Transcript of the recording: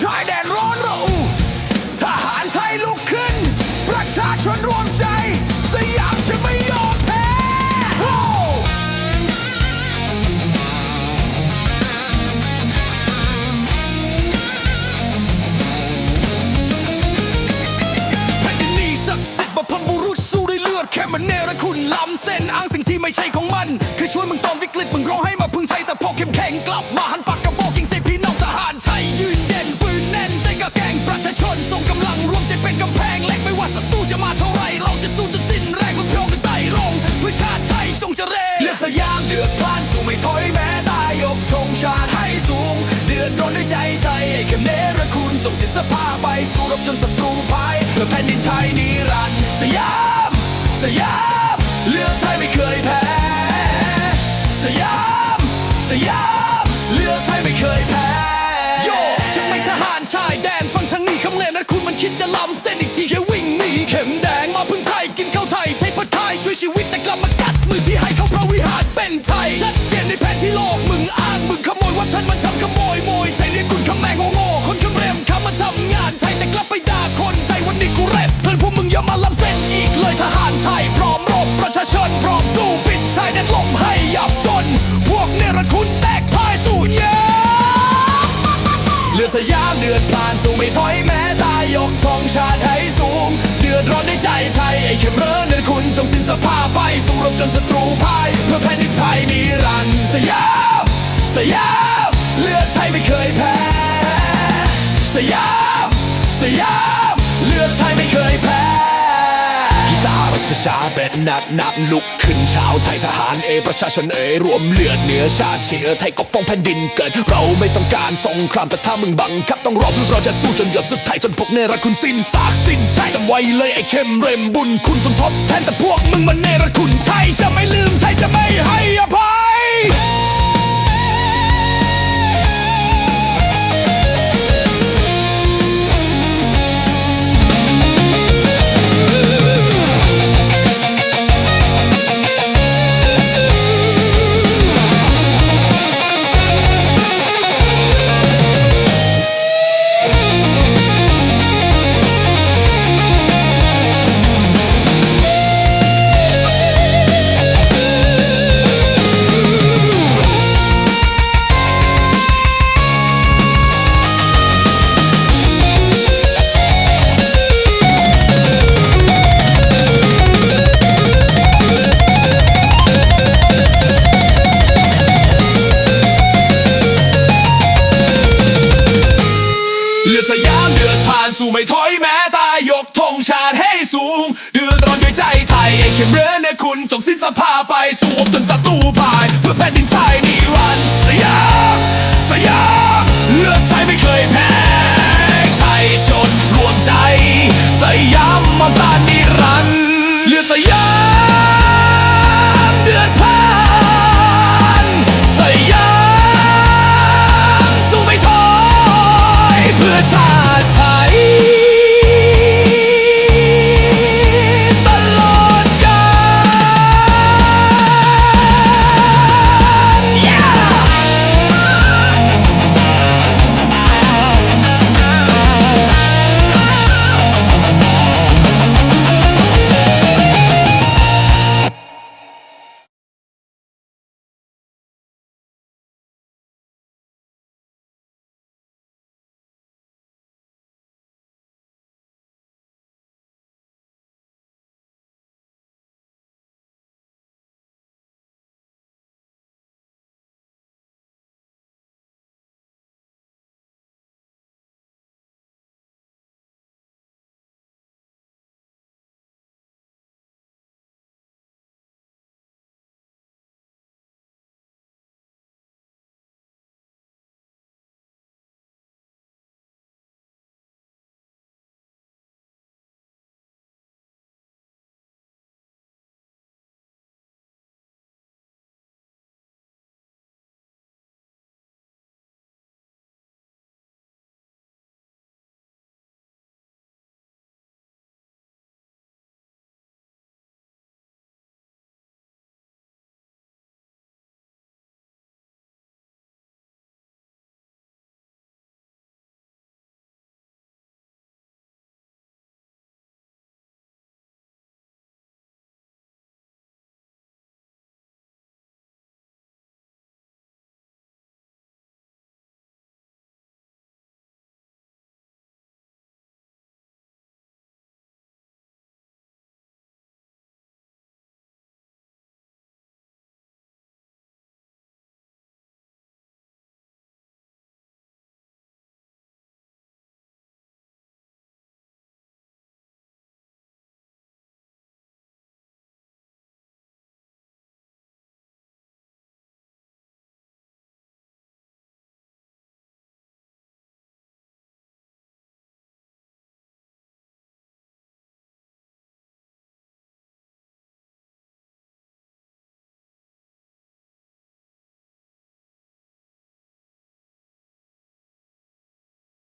ชายแดนร้อนระอุ ทหารไทยลุกขึ้น ประชาชนรวมใจ สยามจะไม่ยอมแพ้ แผ่นดินศักดิ์สิทธิ์บพบุรุษสู้ด้วยเลือดแค่มันเนรคุณล้ำเส้นอ้างสิ่งที่ไม่ใช่ของมันคือช่วยมึงตอนวิกฤตมึงร้องให้มาพึ่งไทยแต่พอเข้มแข็งกลับำแพงเหล็กไม่ว่าศัตรูจะมาเท่าไร เราจะสู้จนสิ้นแรงเพื่อพร้อกันไต่รงเพื่อชาติไทยจงเจริญเลือดสยามเดือดพล่านสู้ไม่ถอยแม้ตายยกธงชาติให้สูง เดือดร้อนด้วยใจไทยไอ้เข็มเนรคุณจงสิ้นสภาไปสู้รบจนศัตรูพ่ายเพื่อแผ่นดินไทยนิรันดร์สยาม สยาม ดือดร้อนในใจไทย ไอ้เข็มเรินเดินคุณจงสิ้นสภาพไปสู้รบจนศัตรูพ่ายเพื่อแผ่นดินไทยนิรันดร์สยาม สยาม เลือดไทยไม่เคยแพ้ ช้าเบ็ดหนักหนักลุกขึ้นชาวไทยทหารเอประชาชนเอรวมเลือดเนื้อชาติเชื้อไทยก็ป้องแผ่นดินเกิด เราไม่ต้องการสงครามแต่ถ้ามึงบังคับต้องรบเราจะสู้จนหยดสุดท้ายจนพวกเนรคุณสิ้นซากสิ้นใช่จำไว้เลยไอ้เข้มเรมบุญคุณจนทดแทนแต่พวกมึงมันเนรคุณไทยจะไม่าติให้สูงเดือดร้อนด้วยใจไทยไอ้เข็มเรือเนคุณจงสิ้นสภาไปสู่อบจนศัตรูพาย เพื่อแผ่นดินไทยนิรันดร์สยามสยามเลือดไทยไม่เคยแพ้ไทยชนรวมใจ สยามมาตานี